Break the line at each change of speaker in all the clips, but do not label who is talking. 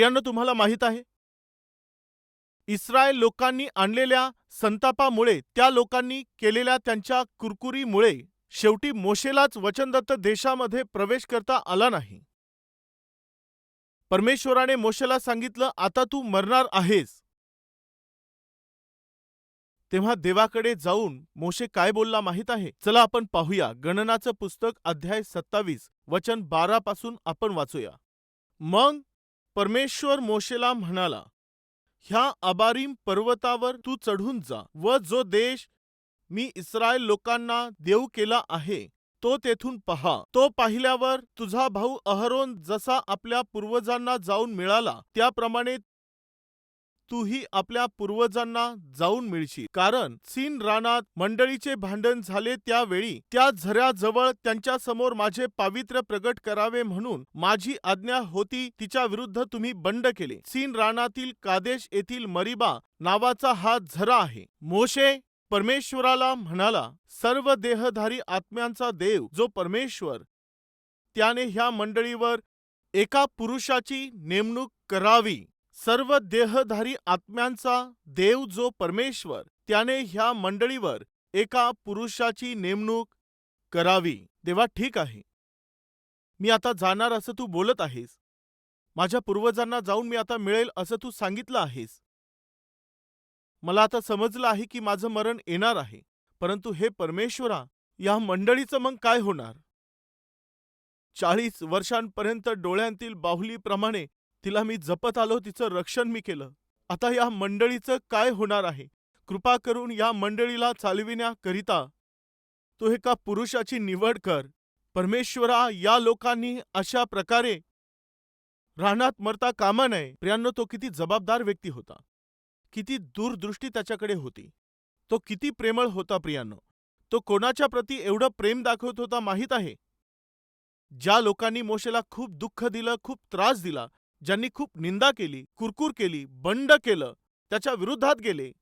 प्रियांनो तुम्हाला माहीत आहे. इस्रायल लोकांनी आणलेल्या संतापामुळे त्या लोकांनी केलेल्या त्यांच्या कुरकुरीमुळे शेवटी मोशेलाच वचनदत्त देशामध्ये प्रवेश करता आला नाही. परमेश्वराने मोशेला सांगितलं आता तू मरणार आहेस. तेव्हा देवाकडे जाऊन मोशे काय बोलला माहीत आहे? चला आपण पाहूया. गणनाचं पुस्तक अध्याय सत्तावीस वचन बारा पासून आपण वाचूया. मग परमेश्वर मोशेला म्हणाला ह्या अबारीम पर्वतावर तू चढून जा व जो देश मी इस्रायल लोकांना देऊ केला आहे तो तेथून पहा. तो पाहिल्यावर तुझा भाऊ अहरोन जसा आपल्या पूर्वजांना जाऊन मिळाला त्याप्रमाणे तूही आपल्या पूर्वजांना जाऊन मिळशील. कारण सीन रानात मंडळीचे भांडण झाले त्यावेळी त्या झऱ्याजवळ त्यांच्यासमोर माझे पावित्र्य प्रगट करावे म्हणून माझी आज्ञा होती तिच्या विरुद्ध तुम्ही बंड केले. सीन रानातील कादेश येथील मरिबा नावाचा हा झरा आहे. मोशे परमेश्वराला म्हणाला सर्व देहधारी आत्म्यांचा देव जो परमेश्वर त्याने ह्या मंडळीवर एका पुरुषाची नेमणूक करावी. सर्व देहधारी आत्म्यांचा देव जो परमेश्वर त्याने ह्या मंडळीवर एका पुरुषाची नेमणूक करावी. देवा ठीक आहे. मी आता जाणार असं तू बोलत आहेस. माझ्या पूर्वजांना जाऊन मी आता मिळेल असं तू सांगितलं आहेस. मला आता समजलं आहे की माझं मरण येणार आहे परंतु हे परमेश्वरा या मंडळीचं मग काय होणार? चाळीस वर्षांपर्यंत डोळ्यांतील बाहुलीप्रमाणे तिला मी जपत आलो तिचं रक्षण मी केलं. आता या मंडळीचं काय होणार आहे? कृपा करून या मंडळीला चालविण्याकरिता तू एका पुरुषाची निवड कर? परमेश्वरा या लोकांनी अशा प्रकारे रानात मरता कामा नये. प्रियांनो तो किती जबाबदार व्यक्ती होता. किती दूरदृष्टी त्याच्याकडे होती. तो किती प्रेमळ होता प्रियांनो. तो कोणाच्या प्रती एवढं प्रेम दाखवत होता माहीत आहे? ज्या लोकांनी मोशेला खूप दुःख दिलं खूप त्रास दिला ज्यांनी खूप निंदा केली कुरकुर केली बंड केलं त्याच्या विरुद्धात गेले.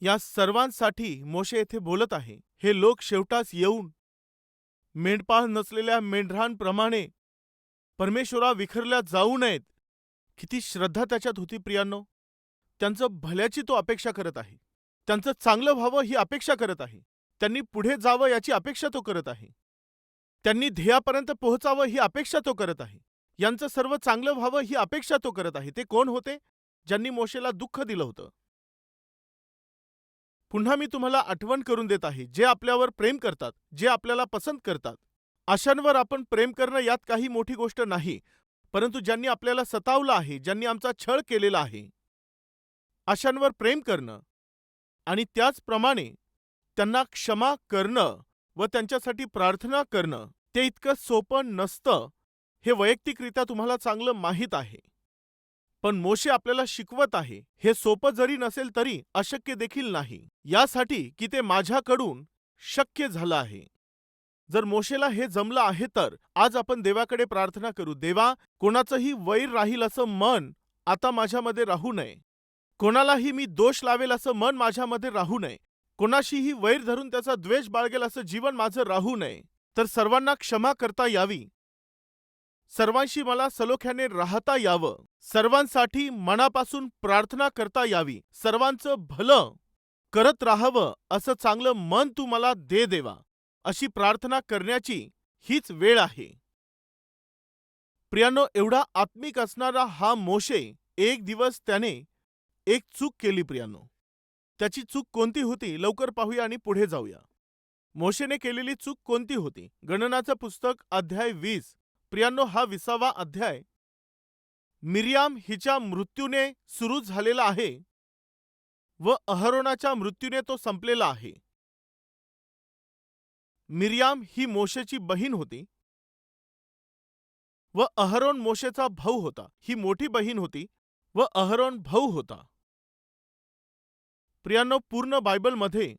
या सर्वांसाठी मोशे येथे बोलत आहे हे लोक शेवटास येऊन मेंढपाळ नसलेल्या मेंढरांप्रमाणे परमेश्वरा विखरल्या जाऊ नयेत. किती श्रद्धा त्याच्यात होती प्रियांनो. त्यांचं भल्याची तो अपेक्षा करत आहे. त्यांचं चांगलं व्हावं ही अपेक्षा करत आहे. त्यांनी पुढे जावं याची अपेक्षा तो करत आहे. त्यांनी ध्येयापर्यंत पोहोचावं ही अपेक्षा तो करत आहे. यांचं सर्व चांगलं व्हावं ही अपेक्षा तो करत आहे. ते कोण होते? ज्यांनी मोशेला दुःख दिलं होतं. पुन्हा मी तुम्हाला आठवण करून देत आहे. जे आपल्यावर प्रेम करतात जे आपल्याला पसंत करतात. अशांवर आपण प्रेम करणं यात काही मोठी गोष्ट नाही परंतु ज्यांनी आपल्याला सतावलं आहे ज्यांनी आमचा छळ केलेला आहे अशांवर प्रेम करणं आणि त्याचप्रमाणे त्यांना क्षमा करणं व त्यांच्यासाठी प्रार्थना करणं ते इतकं सोपं नसतं. हे वैयक्तिकरित्या तुम्हाला चांगलं माहीत आहे. पण मोशे आपल्याला शिकवत आहे हे सोपं जरी नसेल तरी अशक्य देखील नाही. यासाठी की ते माझ्याकडून शक्य झालं आहे. जर मोशेला हे जमलं आहे तर आज आपण देवाकडे प्रार्थना करू. देवा कोणाचंही वैर राहील असं मन आता माझ्यामध्ये राहू नये. कोणालाही मी दोष लावेल असं मन माझ्यामध्ये राहू नये. कोणाशीही वैर धरून त्याचा द्वेष बाळगेल असं जीवन माझं राहू नये. तर सर्वांना क्षमा करता यावी. सर्वांशी मला सलोख्याने राहता यावं. सर्वांसाठी मनापासून प्रार्थना करता यावी. सर्वांचं भलं करत राहावं असं चांगलं मन तू मला दे देवा. अशी प्रार्थना करण्याची हीच वेळ आहे. प्रियानो एवढा आत्मिक असणारा हा मोशे एक दिवस त्याने एक चूक केली प्रियानो. त्याची चूक कोणती होती लवकर पाहूया आणि पुढे जाऊया. मोशेने केलेली चूक कोणती होती? गणनाचं पुस्तक अध्याय वीस. प्रियांनो हा विसावा अध्याय मिरियाम हिच्या मृत्यूने सुरू झालेला आहे व अहरोनाच्या मृत्यूने तो संपलेला आहे. मिरियाम ही मोशेची बहीण होती व अहरोन मोशेचा भाऊ होता. ही मोठी बहीण होती व अहरोन भाऊ होता. प्रियांनो पूर्ण बायबलमध्ये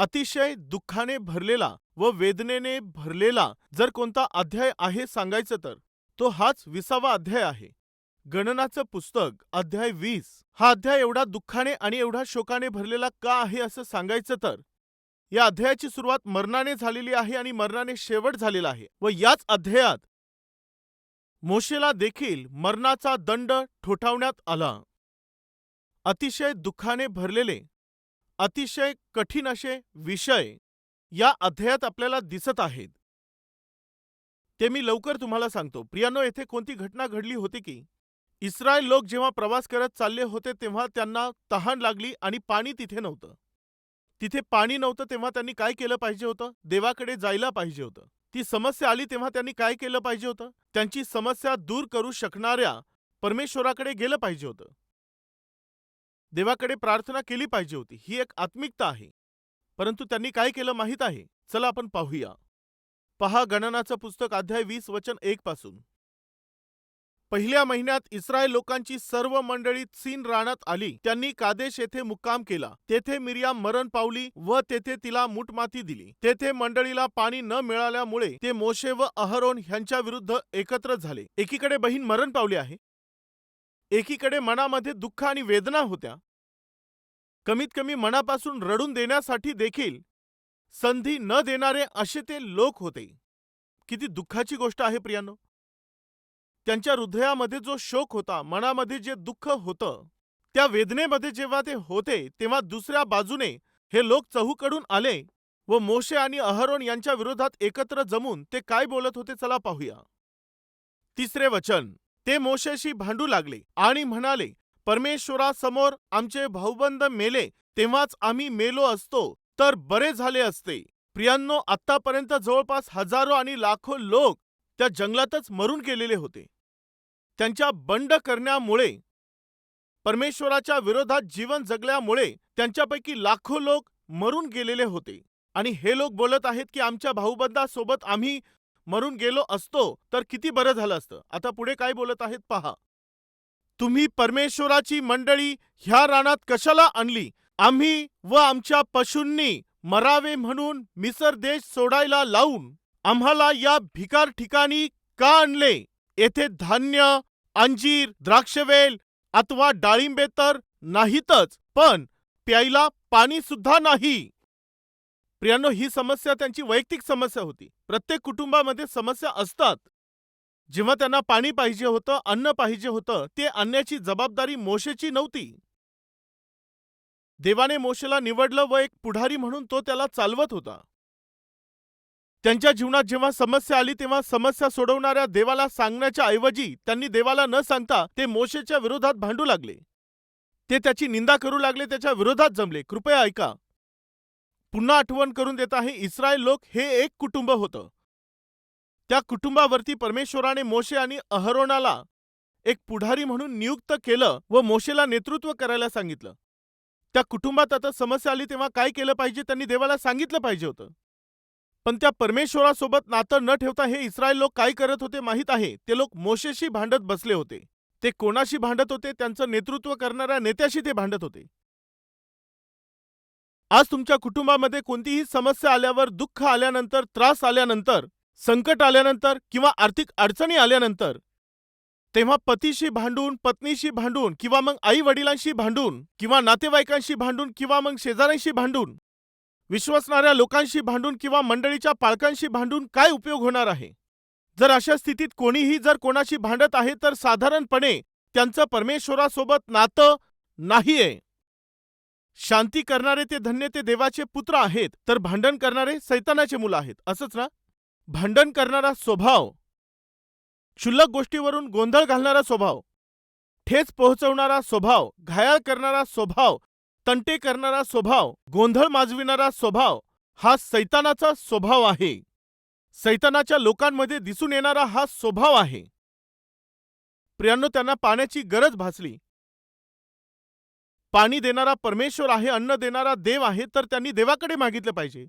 अतिशय दुःखाने भरलेला व वेदनेने भरलेला जर कोणता अध्याय आहे सांगायचं तर तो हाच विसावा अध्याय आहे. गणनाचं पुस्तक अध्याय वीस हा अध्याय एवढा दुःखाने आणि एवढा शोकाने भरलेला का आहे असं सांगायचं तर या अध्यायाची सुरुवात मरणाने झालेली आहे आणि मरणाने शेवट झालेला आहे व याच अध्यायात मोशेला देखील मरणाचा दंड ठोठावण्यात आला. अतिशय दुःखाने भरलेले अतिशय कठीण असे विषय या अध्यायात आपल्याला दिसत आहेत. ते मी लवकर तुम्हाला सांगतो. प्रियानो येथे कोणती घटना घडली होती की? इस्रायल लोक जेव्हा प्रवास करत चालले होते तेव्हा त्यांना तहान लागली आणि पाणी तिथे नव्हतं. तिथे पाणी नव्हतं तेव्हा त्यांनी काय केलं पाहिजे होतं? देवाकडे जायला पाहिजे होतं. ती समस्या आली तेव्हा त्यांनी काय केलं पाहिजे होतं? त्यांची समस्या दूर करू शकणाऱ्या परमेश्वराकडे गेलं पाहिजे होतं. देवाकडे प्रार्थना केली पाहिजे होती. ही एक आत्मिकता आहे. परंतु त्यांनी काय केलं माहीत आहे? चला आपण पाहूया. पहा गणनाचं पुस्तक अध्याय वीस वचन एक पासून. पहिल्या महिन्यात इस्रायल लोकांची सर्व मंडळी सीन राणात आली. त्यांनी कादेश येथे मुक्काम केला. तेथे मिरियाम मरण पावली व तेथे तिला मुठमाती दिली. तेथे मंडळीला पाणी न मिळाल्यामुळे ते मोशे व अहरोन ह्यांच्या विरुद्ध एकत्र झाले. एकीकडे बहीण मरण पावली आहे. एकीकडे मनामध्ये दुःख आणि वेदना होत्या. कमीत कमी मनापासून रडून देण्यासाठी देखील संधी न देणारे असे ते लोक होते. किती दुःखाची गोष्ट आहे प्रियानो. त्यांच्या हृदयामध्ये जो शोक होता मनामध्ये जे दुःख होतं त्या वेदनेमध्ये जेव्हा ते होते तेव्हा दुसऱ्या बाजूने हे लोक चहूकडून आले व मोशे आणि अहरोन यांच्या विरोधात एकत्र जमून ते काय बोलत होते चला पाहूया. तिसरे वचन. ते मोशेशी भांडू लागले आणि म्हणाले परमेश्वरासमोर आमचे भाऊबंद मेले तेव्हाच आम्ही मेलो असतो तर बरे झाले असते. प्रियांनो आतापर्यंत जवळपास हजारो आणि लाखो लोक त्या जंगलातच मरून गेलेले होते. त्यांच्या बंड करण्यामुळे परमेश्वराच्या विरोधात जीवन जगल्यामुळे त्यांच्यापैकी लाखो लोक मरून गेलेले होते. आणि हे लोक बोलत आहेत की आमच्या भाऊबंदासोबत आम्ही मरून गेलो असतो तर किती बरं झालं असतं. आता पुढे काय बोलत आहेत पहा. तुम्ही परमेश्वराची मंडळी ह्या रानात कशाला आणली? आम्ही व आमच्या पशूंनी मरावे म्हणून मिसर देश सोडायला लावून आम्हाला या भिकार ठिकाणी का आणले? येथे धान्य अंजीर द्राक्षवेल अथवा डाळिंबे तर नाहीतच पण प्यायला पाणी सुद्धा नाही. प्रियांनो ही समस्या त्यांची वैयक्तिक समस्या होती. प्रत्येक कुटुंबामध्ये समस्या असतात. जेव्हा त्यांना पाणी पाहिजे होतं अन्न पाहिजे होतं ते आणण्याची जबाबदारी मोशेची नव्हती. देवाने मोशेला निवडलं व एक पुढारी म्हणून तो त्याला चालवत होता. त्यांच्या जीवनात जेव्हा समस्या आली तेव्हा समस्या सोडवणाऱ्या देवाला सांगण्याच्या ऐवजी त्यांनी देवाला न सांगता ते मोशेच्या विरोधात भांडू लागले. ते त्याची निंदा करू लागले त्याच्या विरोधात जमले. कृपया ऐका. पुन्हा आठवण करून देत आहे इस्रायल लोक हे एक कुटुंब होतं. त्या कुटुंबावरती परमेश्वराने मोशे आणि अहरोनाला एक पुढारी म्हणून नियुक्त केलं व मोशेला नेतृत्व करायला सांगितलं. त्या कुटुंबात आता समस्या आली तेव्हा काय केलं पाहिजे त्यांनी देवाला सांगितलं पाहिजे होतं. पण त्या परमेश्वरासोबत नातं न ठेवता हे इस्रायल लोक काय करत होते माहीत आहे? ते लोक मोशेशी भांडत बसले होते. ते कोणाशी भांडत होते? त्यांचं नेतृत्व करणाऱ्या नेत्याशी ते भांडत होते. आज तुमच्या कुटुंबामध्ये कोणतीही समस्या आल्यावर दुःख आल्यानंतर त्रास आल्यानंतर संकट आल्यानंतर किंवा आर्थिक अडचणी आल्यानंतर तेव्हा पतीशी भांडून पत्नीशी भांडून किंवा मग आई वडिलांशी भांडून किंवा नातेवाईकांशी भांडून किंवा मग शेजाऱ्यांशी भांडून विश्वसणाऱ्या लोकांशी भांडून किंवा मंडळीच्या पालकांशी भांडून काय उपयोग होणार आहे? जर अशा स्थितीत कोणीही जर कोणाशी भांडत आहे तर साधारणपणे त्यांचं परमेश्वरासोबत नातं नाहीये. शांती करणारे ते धन्य ते देवाचे पुत्र आहेत तर भांडण करणारे सैतानाचे मुलं आहेत असंच ना? भांडण करणारा स्वभाव. क्षुल्लक गोष्टीवरून गोंधळ घालणारा स्वभाव. ठेच पोहोचवणारा स्वभाव घायाळ करणारा स्वभाव तंटे करणारा स्वभाव गोंधळ माजविणारा स्वभाव हा सैतानाचा स्वभाव आहे. सैतानाच्या लोकांमध्ये दिसून येणारा हा स्वभाव आहे. प्रियांनो त्यांना पाण्याची गरज भासली. पाणी देणारा परमेश्वर आहे अन्न देणारा देव आहे तर त्यांनी देवाकडे मागितलं पाहिजे.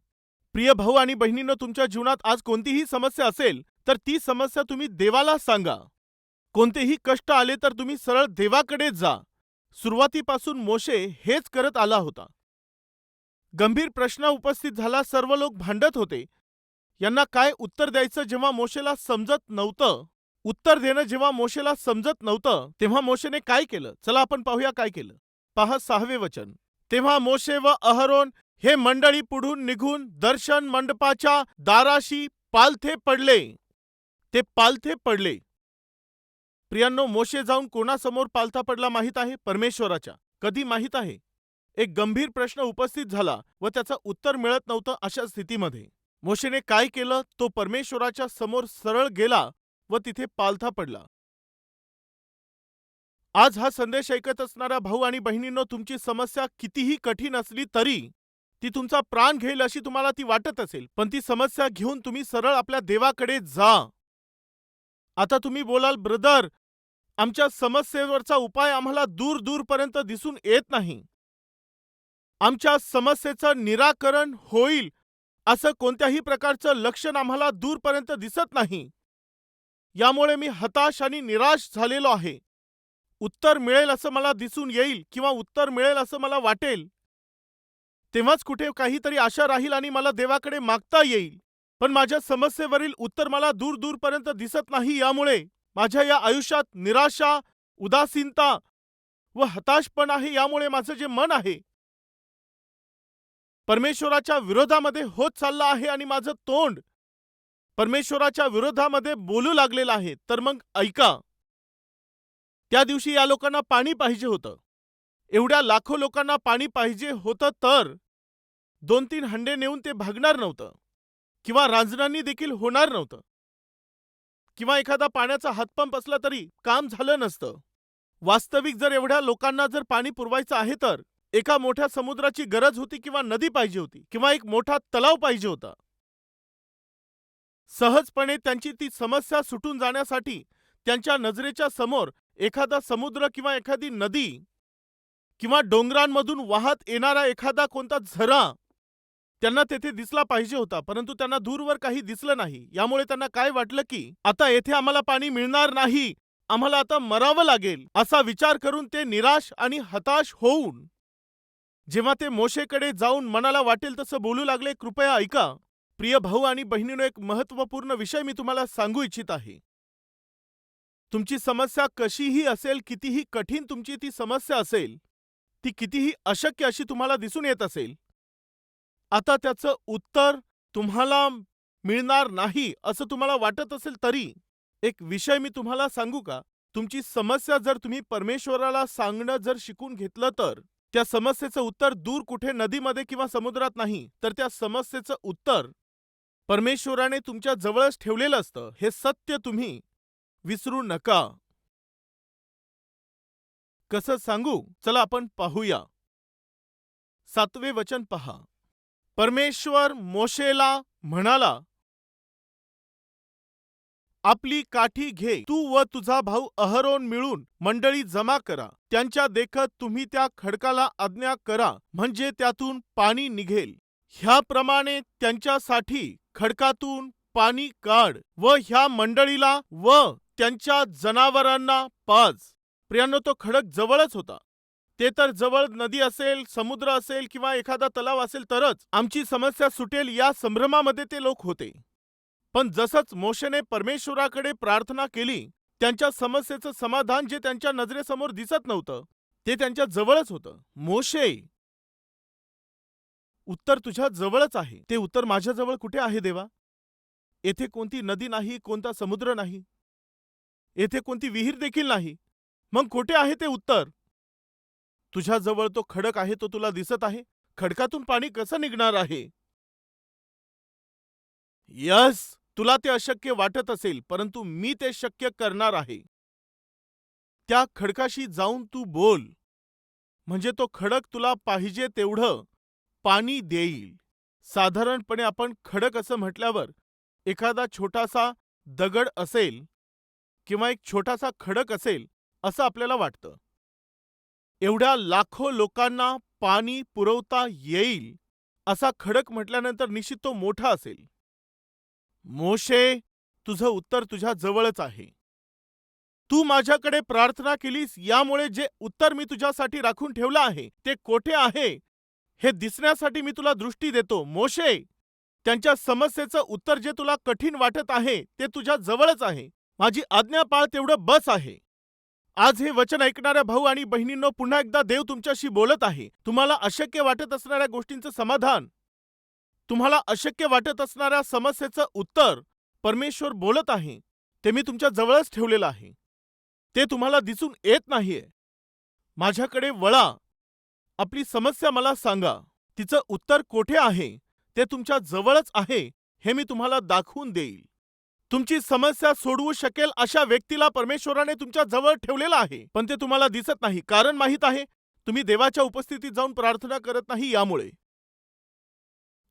प्रिय भाऊ आणि बहिणीनं तुमच्या जीवनात आज कोणतीही समस्या असेल तर ती समस्या तुम्ही देवाला सांगा. कोणतेही कष्ट आले तर तुम्ही सरळ देवाकडे जा. सुरुवातीपासून मोशे हेच करत आला होता. गंभीर प्रश्न उपस्थित झाला सर्व लोक भांडत होते. यांना काय उत्तर द्यायचं जेव्हा मोशेला समजत नव्हतं? उत्तर देणं जेव्हा मोशेला समजत नव्हतं तेव्हा मोशेने काय केलं? चला आपण पाहूया काय केलं. पहा सहावे वचन. तेव्हा मोशे व अहरोन हे मंडळी पुढून निघून दर्शन मंडपाच्या दाराशी पालथे पडले. ते पालथे पडले. प्रियांनो मोशे जाऊन कोणासमोर पालथा पडला माहीत आहे? परमेश्वराच्या. कधी माहीत आहे? एक गंभीर प्रश्न उपस्थित झाला व त्याचं उत्तर मिळत नव्हतं अशा स्थितीमध्ये. मोशेने काय केलं? तो परमेश्वराच्या समोर सरळ गेला व तिथे पालथा पडला. आज हा संदेश ऐकत असणाऱ्या भाऊ आणि बहिणींनो तुमची समस्या कितीही कठीण असली तरी ती तुमचा प्राण घेईल अशी तुम्हाला ती वाटत असेल पण ती समस्या घेऊन तुम्ही सरळ आपल्या देवाकडे जा. आता तुम्ही बोलाल ब्रदर आमच्या समस्येवरचा उपाय आम्हाला दूर दूरपर्यंत दिसून येत नाही. आमच्या समस्येचं निराकरण होईल असं कोणत्याही प्रकारचं लक्षण आम्हाला दूरपर्यंत दिसत नाही. यामुळे मी हताश आणि निराश झालेलो आहे. उत्तर मिळेल असं मला दिसून येईल किंवा उत्तर मिळेल असं मला वाटेल. तेव्हाच कुठे काहीतरी आशा राहील आणि मला देवाकडे मागता येईल. पण माझ्या समस्येवरील उत्तर मला दूर दूरपर्यंत दिसत नाही यामुळे माझ्या या आयुष्यात निराशा उदासीनता व हताशपण आहे यामुळे माझं जे मन आहे परमेश्वराच्या विरोधामध्ये होत चाललं आहे आणि माझं तोंड परमेश्वराच्या विरोधामध्ये बोलू लागलेलं आहे. तर मग ऐका. त्या दिवशी या लोकांना पाणी पाहिजे होतं. एवढ्या लाखो लोकांना पाणी पाहिजे होतं तर दोन तीन हंडे नेऊन ते भागणार नव्हतं किंवा रांजणांनी देखील होणार नव्हतं. किंवा एखादा पाण्याचा हातपंप असला तरी काम झालं नसतं. वास्तविक जर एवढ्या लोकांना जर पाणी पुरवायचं आहे तर एका मोठ्या समुद्राची गरज होती किंवा नदी पाहिजे होती किंवा एक मोठा तलाव पाहिजे होता. सहजपणे त्यांची ती समस्या सुटून जाण्यासाठी त्यांच्या नजरेच्या समोर एखादा समुद्र किंवा एखादी नदी किंवा डोंगरांमधून वाहत येणारा एखादा कोणता झरा त्यांना तेथे दिसला पाहिजे होता परंतु त्यांना दूरवर काही दिसलं नाही. यामुळे त्यांना काय वाटलं की आता येथे आम्हाला पाणी मिळणार नाही आम्हाला आता मरावं लागेल असा विचार करून ते निराश आणि हताश होऊन जेव्हा ते मोशेकडे जाऊन मनाला वाटेल तसं बोलू लागले कृपया ऐका प्रिय भाऊ आणि बहिणीनो एक महत्त्वपूर्ण विषय मी तुम्हाला सांगू इच्छित आहे. तुमची समस्या कशीही असेल कितीही कठीण तुमची ती समस्या असेल ती कितीही अशक्य अशी तुम्हाला दिसून येत असेल. आता त्याचं उत्तर तुम्हाला मिळणार नाही असं तुम्हाला वाटत असेल तरी एक विषय मी तुम्हाला सांगू का? तुमची समस्या जर तुम्ही परमेश्वराला सांगणं जर शिकून घेतलं तर त्या समस्येचं उत्तर दूर कुठे नदीमध्ये किंवा समुद्रात नाही तर त्या समस्येचं उत्तर परमेश्वराने तुमच्या जवळच ठेवलेलं असतं. हे सत्य तुम्ही विसरू नका. कसं सांगू? चला आपण पाहूया. सातवे वचन पहा. परमेश्वर मोशेला म्हणाला आपली काठी घे. तू व तुझा भाऊ अहरोन मिळून मंडळी जमा करा. त्यांच्या देखत तुम्ही त्या खडकाला आज्ञा करा म्हणजे त्यातून पाणी निघेल. ह्याप्रमाणे त्यांच्यासाठी खडकातून पाणी काढ व ह्या मंडळीला व त्यांच्या जनावरांना पाज. प्रियांनो तो खडक जवळच होता. ते तर जवळ नदी असेल समुद्र असेल किंवा एखादा तलाव असेल तरच आमची समस्या सुटेल या संभ्रमामध्ये ते लोक होते. पण जसंच मोशेने परमेश्वराकडे प्रार्थना केली त्यांच्या समस्येचं समाधान जे त्यांच्या नजरेसमोर दिसत नव्हतं ते त्यांच्या जवळच होतं. मोशे! उत्तर तुझ्या जवळच आहे. ते उत्तर माझ्याजवळ कुठे आहे देवा? येथे कोणती नदी नाही कोणता समुद्र नाही. येथे कोणती विहीर देखील नाही. मग कुठे आहे ते उत्तर. तुझ्याजवळ तो खडक आहे तो तुला दिसत आहे. खडकातून पाणी कसं निघणार आहे? यस तुला ते अशक्य वाटत असेल परंतु मी ते शक्य करणार आहे. त्या खडकाशी जाऊन तू बोल. म्हणजे तो खडक तुला पाहिजे तेवढं पाणी देईल. साधारणपणे आपण खडक असं म्हटल्यावर एखादा छोटासा दगड असेल किंवा एक छोटासा खडक असेल असं आपल्याला वाटतं. एवढ्या लाखो लोकांना पाणी पुरवता येईल असा खडक म्हटल्यानंतर निश्चित तो मोठा असेल. मोशे तुझं उत्तर तुझ्या जवळच आहे. तू माझ्याकडे प्रार्थना केलीस यामुळे जे उत्तर मी तुझ्यासाठी राखून ठेवलं आहे ते कोठे आहे हे दिसण्यासाठी मी तुला दृष्टी देतो. मोशे त्यांच्या समस्येचं उत्तर जे तुला कठीण वाटत आहे ते तुझ्या जवळच आहे. माझी आज्ञा पाळ तेवढं बस आहे. आज हे वचन ऐकणाऱ्या भाऊ आणि बहिणींनो पुन्हा एकदा देव तुमच्याशी बोलत आहे. तुम्हाला अशक्य वाटत असणाऱ्या गोष्टींचं समाधान. तुम्हाला अशक्य वाटत असणाऱ्या समस्येचं उत्तर परमेश्वर बोलत आहे. ते मी तुमच्या जवळच ठेवलेलं आहे. ते तुम्हाला दिसून येत नाहीये. माझ्याकडे वळा. आपली समस्या मला सांगा. तिचं उत्तर कोठे आहे? ते तुमच्या जवळच आहे हे मी तुम्हाला दाखवून देईल. तुमची समस्या सोडवू शकेल अशा व्यक्तीला परमेश्वराने तुमच्या जवळ ठेवलेलं आहे. पण ते तुम्हाला दिसत नाही. कारण माहीत आहे तुम्ही देवाच्या उपस्थितीत जाऊन प्रार्थना करत नाही यामुळे.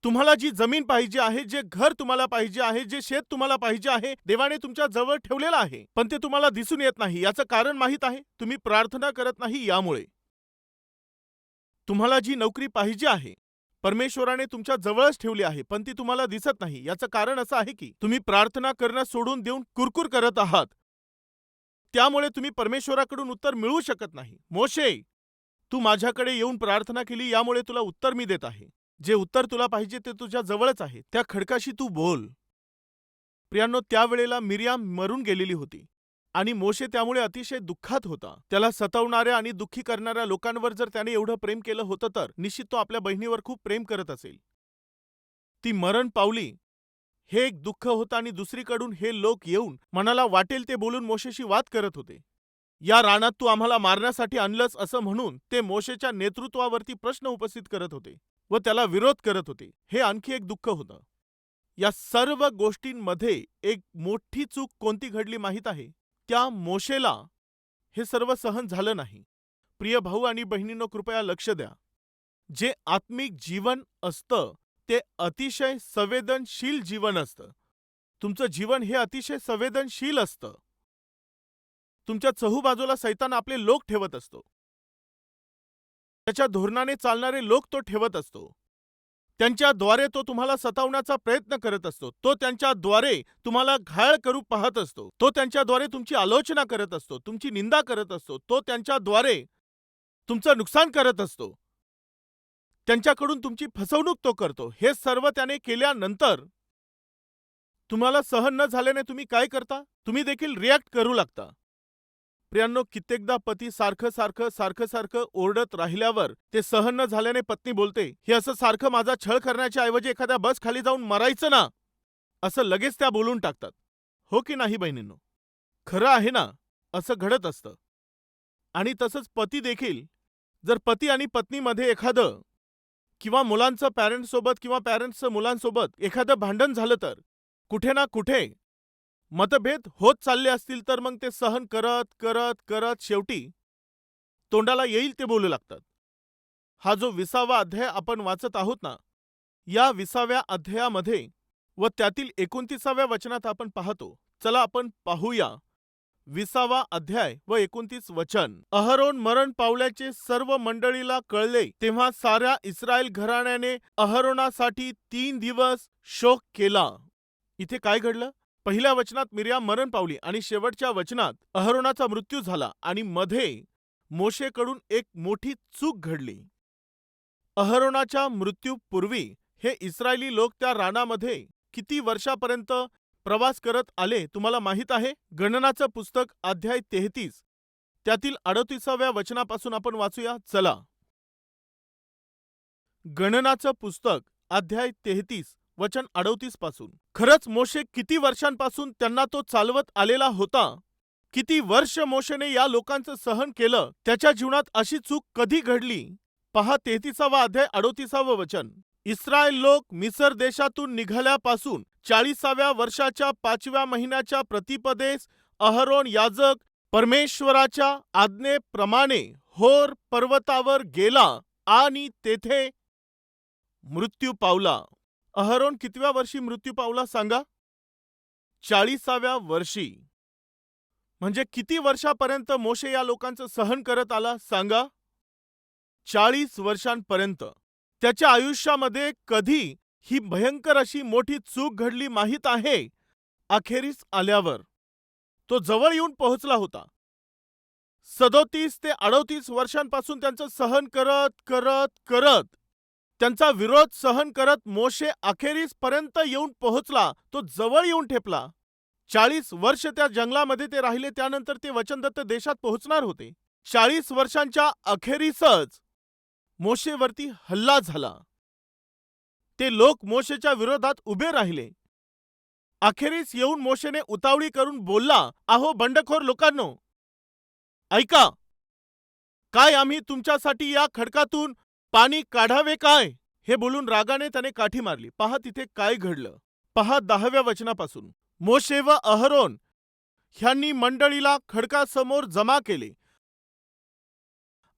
तुम्हाला जी जमीन पाहिजे आहे जे घर तुम्हाला पाहिजे आहे जे शेत तुम्हाला पाहिजे आहे देवाने तुमच्या जवळ ठेवलेलं आहे. पण ते तुम्हाला दिसून येत नाही. याचं कारण माहीत आहे तुम्ही प्रार्थना करत नाही यामुळे. तुम्हाला जी नोकरी पाहिजे आहे परमेश्वराने तुमच्या जवळच ठेवली आहे पण ती तुम्हाला दिसत नाही. याचं कारण असं आहे की तुम्ही प्रार्थना करणं सोडून देऊन कुरकुर करत आहात. त्यामुळे तुम्ही परमेश्वराकडून उत्तर मिळवू शकत नाही. मोशे तू माझ्याकडे येऊन प्रार्थना केली यामुळे तुला उत्तर मी देत आहे. जे उत्तर तुला पाहिजे ते तुझ्या जवळच आहे. त्या खडकाशी तू बोल. प्रियांनो त्यावेळेला मिरियाम मरून गेलेली होती. आणि मोशे त्यामुळे अतिशय दुःखात होता. त्याला सतवणाऱ्या आणि दुःखी करणाऱ्या लोकांवर जर त्याने एवढं प्रेम केलं होतं तर निश्चित तो आपल्या बहिणीवर खूप प्रेम करत असेल. ती मरण पावली. हे एक दुःख होतं आणि दुसरीकडून हे लोक येऊन मनाला वाटेल ते बोलून मोशेशी वाद करत होते. या रानात तू आम्हाला मारण्यासाठी आणलंस असं म्हणून ते मोशेच्या नेतृत्वावरती प्रश्न उपस्थित करत होते व त्याला विरोध करत होते. हे आणखी एक दुःख होतं. या सर्व गोष्टींमध्ये एक मोठी चूक कोणती घडली माहीत आहे? त्या मोशेला हे सर्व सहन झालं नाही. प्रिय भाऊ आणि बहिणींनो कृपया लक्ष द्या. जे आत्मिक जीवन असतं ते अतिशय संवेदनशील जीवन असतं. तुमचं जीवन हे अतिशय संवेदनशील असतं. तुमच्या चहूबाजूला सैतान आपले लोक ठेवत असतो. त्याच्या धोरणाने चालणारे लोक तो ठेवत असतो. त्यांच्याद्वारे तो तुम्हाला सतावण्याचा प्रयत्न करत असतो. तो त्यांच्याद्वारे तुम्हाला घायल करू पाहत असतो. तो त्यांच्याद्वारे तुमची आलोचना करत असतो. तुमची निंदा करत असतो. तो त्यांच्याद्वारे तुमचं नुकसान करत असतो. त्यांच्याकडून तुमची फसवणूक तो करतो. हे सर्व त्याने केल्यानंतर तुम्हाला सहन न झाल्याने तुम्ही काय करता? तुम्ही देखील रिॲक्ट करू लागता. प्रियांनो कित्येकदा पती सारखं सारखं सारखं सारखं ओरडत राहिल्यावर ते सहन न झाल्याने पत्नी बोलते हे असं सारखं माझा छळ करण्याच्या ऐवजी एखाद्या बस खाली जाऊन मरायचं ना? असं लगेच त्या बोलून टाकतात. हो की नाही बहिणींनो? खरं आहे ना? असं घडत असतं. आणि तसंच पती देखील जर पती आणि पत्नीमध्ये एखादं किंवा मुलांचं पॅरेंट्ससोबत किंवा पॅरेंट्सचं मुलांसोबत एखादं भांडण झालं तर कुठे ना कुठे मतभेद होत चालले असतील तर मग ते सहन करत करत करत शेवटी तोंडाला येईल ते बोलू लागतात. हा जो विसावा अध्याय आपण वाचत आहोत ना या विसाव्या अध्यायामध्ये व त्यातील एकोणतीसाव्या वचनात आपण पाहतो. चला आपण पाहूया. विसावा अध्याय व एकोणतीस वचन. अहरोन मरण पावल्याचे सर्व मंडळीला कळले तेव्हा साऱ्या इस्रायल घराण्याने अहरोनासाठी तीन दिवस शोक केला. इथे काय घडलं? पहिल्या वचनात मिरियाम मरण पावली आणि शेवटच्या वचनात अहरोनाचा मृत्यू झाला आणि मध्ये मोशेकडून एक मोठी चूक घडली. अहरोनाच्या मृत्यूपूर्वी हे इस्रायली लोक त्या रानामध्ये किती वर्षापर्यंत प्रवास करत आले तुम्हाला माहीत आहे? गणनाचं पुस्तक अध्याय तेहतीस. त्यातील अडतीसाव्या वचनापासून आपण वाचूया. चला. गणनाचं पुस्तक अध्याय तेहतीस. वचन अडतीसपासून. खरंच मोशे किती वर्षांपासून त्यांना तो चालवत आलेला होता? किती वर्ष मोशेने या लोकांचं सहन केलं? त्याच्या जीवनात अशी चूक कधी घडली? पहा तेहतीसावा अध्याय अडोतीसावं वचन. इस्रायल लोक मिसर देशातून निघाल्यापासून चाळीसाव्या वर्षाच्या पाचव्या महिन्याच्या प्रतिपदेस अहरोन याजक परमेश्वराच्या आज्ञेप्रमाणे होर पर्वतावर गेला आणि तेथे मृत्यू पावला. अहरोन कितव्या वर्षी मृत्यू पावला सांगा? चाळीसाव्या वर्षी. म्हणजे किती वर्षापर्यंत मोशे या लोकांचं सहन करत आला सांगा? चाळीस वर्षांपर्यंत. त्याच्या आयुष्यामध्ये कधी ही भयंकर अशी मोठी चूक घडली माहीत आहे? अखेरीस आल्यावर. तो जवळ येऊन पोहोचला होता. सदोतीस ते अडोतीस वर्षांपासून त्यांचं सहन करत करत करत त्यांचा विरोध सहन करत मोशे अखेरीस पर्यंत येऊन पोहोचला तो जवळ येऊन ठेपला. चाळीस वर्ष त्या जंगलामध्ये ते राहिले त्यानंतर ते वचनदत्त देशात पोहोचणार होते. चाळीस वर्षांच्या अखेरीसच मोशेवरती हल्ला झाला. ते लोक मोशेच्या विरोधात उभे राहिले. अखेरीस येऊन मोशेने उतावळी करून बोलला अहो बंडखोर लोकांनो! ऐका! काय आम्ही तुमच्यासाठी या खडकातून पाणी काढावे काय? हे बोलून रागाने त्याने काठी मारली. पहा तिथे काय घडलं. पहा दहाव्या वचनापासून. मोशे व अहरोन ह्यांनी मंडळीला खडकासमोर जमा केले.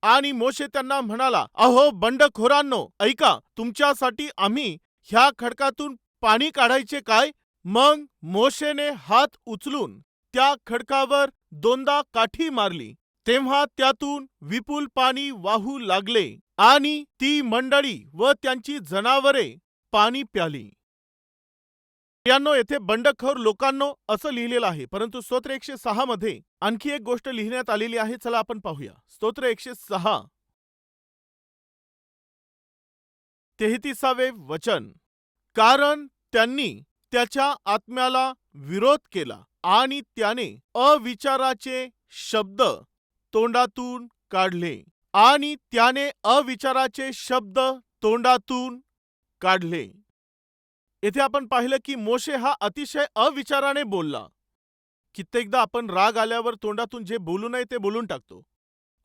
आणि मोशे त्यांना म्हणाला अहो बंडखोरांनो ऐका तुमच्यासाठी आम्ही ह्या खडकातून पाणी काढायचे काय? मग मोशेने हात उचलून त्या खडकावर दोनदा काठी मारली. तेव्हा त्यातून विपुल पाणी वाहू लागले. आणि ती मंडळी व त्यांची जनावरे पाणी प्याली. यांनो येथे बंडखोर लोकांनो असं लिहिलेलं आहे. परंतु स्तोत्र एकशे सहा मध्ये आणखी एक गोष्ट लिहिण्यात आलेली आहे. चला आपण पाहूया. स्तोत्र एकशे सहा. तेहतीसावे वचन. कारण त्यांनी त्याच्या आत्म्याला विरोध केला आणि त्याने अविचाराचे शब्द तोंडातून काढले. आणि त्याने अविचाराचे शब्द तोंडातून काढले. येथे आपण पाहिलं की मोशे हा अतिशय अविचाराने बोलला. कित्येकदा आपण राग आल्यावर तोंडातून जे बोलू नये ते बोलून टाकतो.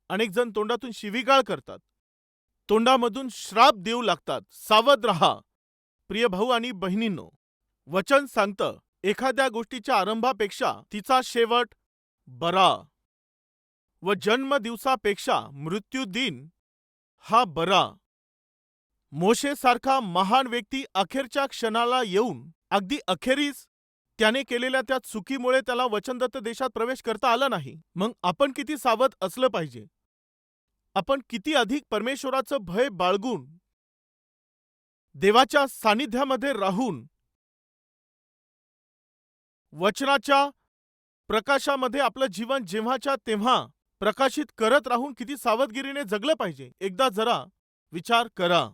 अनेक जण तोंडातून शिवीगाळ करतात. तोंडामधून श्राप देऊ लागतात. सावध रहा. प्रिय भाऊ आणि बहिणींनो वचन सांगतं एखाद्या गोष्टीच्या आरंभापेक्षा तिचा शेवट बरा. व जन्मदिवसापेक्षा मृत्यूदिन हा बरा. मोशेसारखा महान व्यक्ती अखेरच्या क्षणाला येऊन अगदी अखेरीस त्याने केलेल्या त्या चुकीमुळे त्याला वचनदत्त देशात प्रवेश करता आला नाही. मग आपण किती सावध असलं पाहिजे? आपण किती अधिक परमेश्वराचं भय बाळगून देवाच्या सानिध्यामध्ये राहून वचनाच्या प्रकाशामध्ये आपलं जीवन जेव्हाच्या तेव्हा प्रकाशित करत राहून किती सावधगिरीने जगलं पाहिजे? एकदा जरा विचार करा.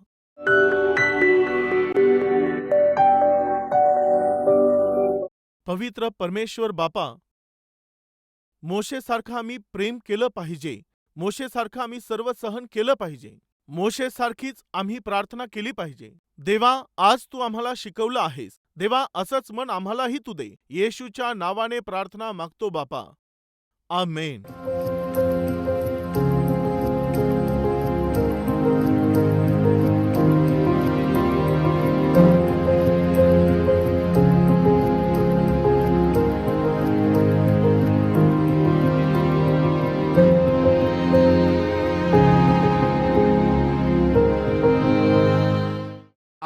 पवित्र परमेश्वर बापा मोशेसारखं आम्ही प्रेम केलं पाहिजे. मोशेसारखं आम्ही सर्व सहन केलं पाहिजे. मोशेसारखीच आम्ही प्रार्थना केली पाहिजे. देवा आज तू आम्हाला शिकवलं आहेस. देवा असंच मन आम्हालाही तू दे. येशूच्या नावाने प्रार्थना मागतो बापा. आमेन.